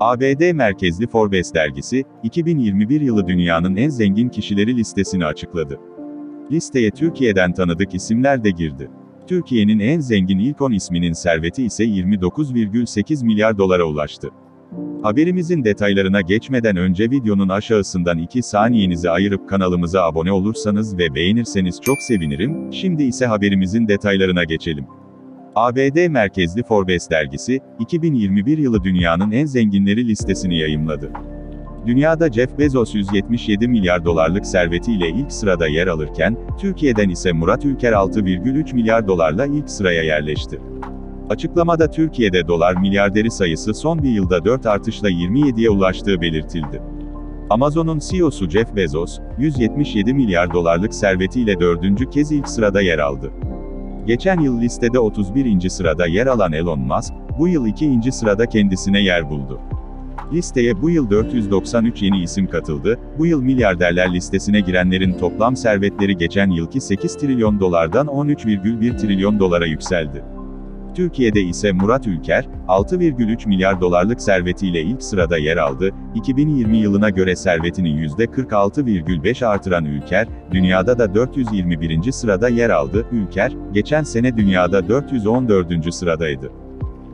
ABD merkezli Forbes dergisi, 2021 yılı dünyanın en zengin kişileri listesini açıkladı. Listeye Türkiye'den tanıdık isimler de girdi. Türkiye'nin en zengin ilk 10 isminin serveti ise 29,8 milyar dolara ulaştı. Haberimizin detaylarına geçmeden önce videonun aşağısından 2 saniyenizi ayırıp kanalımıza abone olursanız ve beğenirseniz çok sevinirim, şimdi ise haberimizin detaylarına geçelim. ABD merkezli Forbes dergisi, 2021 yılı dünyanın en zenginleri listesini yayımladı. Dünyada Jeff Bezos 177 milyar dolarlık servetiyle ilk sırada yer alırken, Türkiye'den ise Murat Ülker 6,3 milyar dolarla ilk sıraya yerleşti. Açıklamada Türkiye'de dolar milyarderi sayısı son bir yılda 4 artışla 27'ye ulaştığı belirtildi. Amazon'un CEO'su Jeff Bezos, 177 milyar dolarlık servetiyle dördüncü kez ilk sırada yer aldı. Geçen yıl listede 31. sırada yer alan Elon Musk, bu yıl 2. sırada kendisine yer buldu. Listeye bu yıl 493 yeni isim katıldı, bu yıl milyarderler listesine girenlerin toplam servetleri geçen yılki 8 trilyon dolardan 13,1 trilyon dolara yükseldi. Türkiye'de ise Murat Ülker, 6,3 milyar dolarlık servetiyle ilk sırada yer aldı. 2020 yılına göre servetini %46,5 artıran Ülker, dünyada da 421. sırada yer aldı. Ülker, geçen sene dünyada 414. sıradaydı.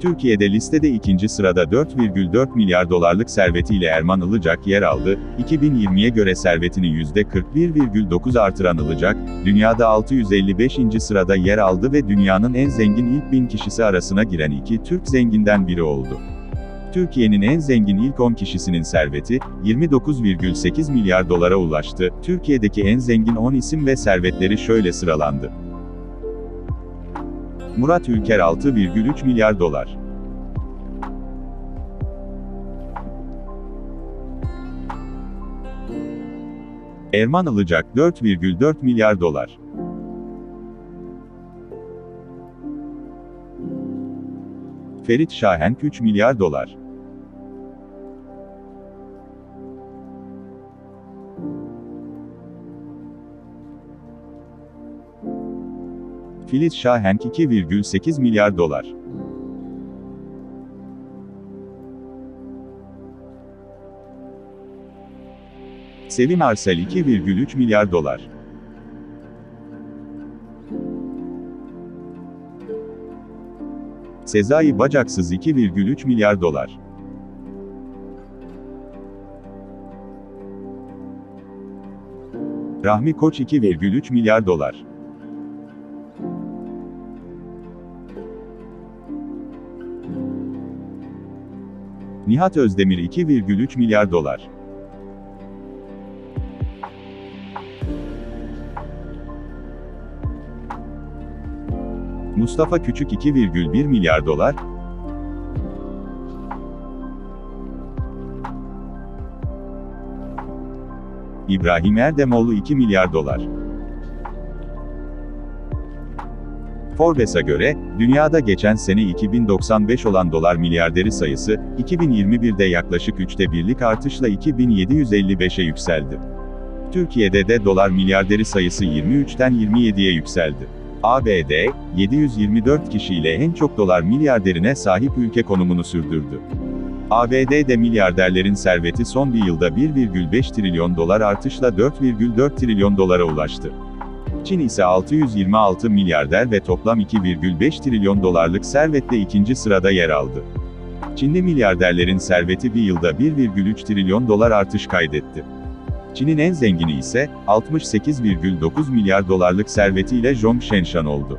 Türkiye'de listede ikinci sırada 4,4 milyar dolarlık servetiyle Erman Ilıcak yer aldı. 2020'ye göre servetini %41,9 artıran Ilıcak, dünyada 655. sırada yer aldı ve dünyanın en zengin ilk bin kişisi arasına giren iki Türk zenginden biri oldu. Türkiye'nin en zengin ilk 10 kişisinin serveti, 29,8 milyar dolara ulaştı. Türkiye'deki en zengin 10 isim ve servetleri şöyle sıralandı. Murat Ülker 6,3 milyar dolar. Erman Ilıcak 4,4 milyar dolar. Ferit Şahenk 3 milyar dolar. Filiz Şahenk 2,8 milyar dolar. Sevim Arsel 2,3 milyar dolar. Sezai Bacaksız 2,3 milyar dolar. Rahmi Koç 2,3 milyar dolar. Nihat Özdemir 2,3 milyar dolar. Mustafa Küçük 2,1 milyar dolar. İbrahim Erdemoğlu 2 milyar dolar. Forbes'a göre, dünyada geçen sene 2095 olan dolar milyarderi sayısı, 2021'de yaklaşık üçte birlik artışla 2755'e yükseldi. Türkiye'de de dolar milyarderi sayısı 23'ten 27'ye yükseldi. ABD, 724 kişiyle en çok dolar milyarderine sahip ülke konumunu sürdürdü. ABD'de milyarderlerin serveti son bir yılda 1,5 trilyon dolar artışla 4,4 trilyon dolara ulaştı. Çin ise 626 milyarder ve toplam 2,5 trilyon dolarlık servetle ikinci sırada yer aldı. Çinli milyarderlerin serveti bir yılda 1,3 trilyon dolar artış kaydetti. Çin'in en zengini ise, 68,9 milyar dolarlık servetiyle Zhong Shenshan oldu.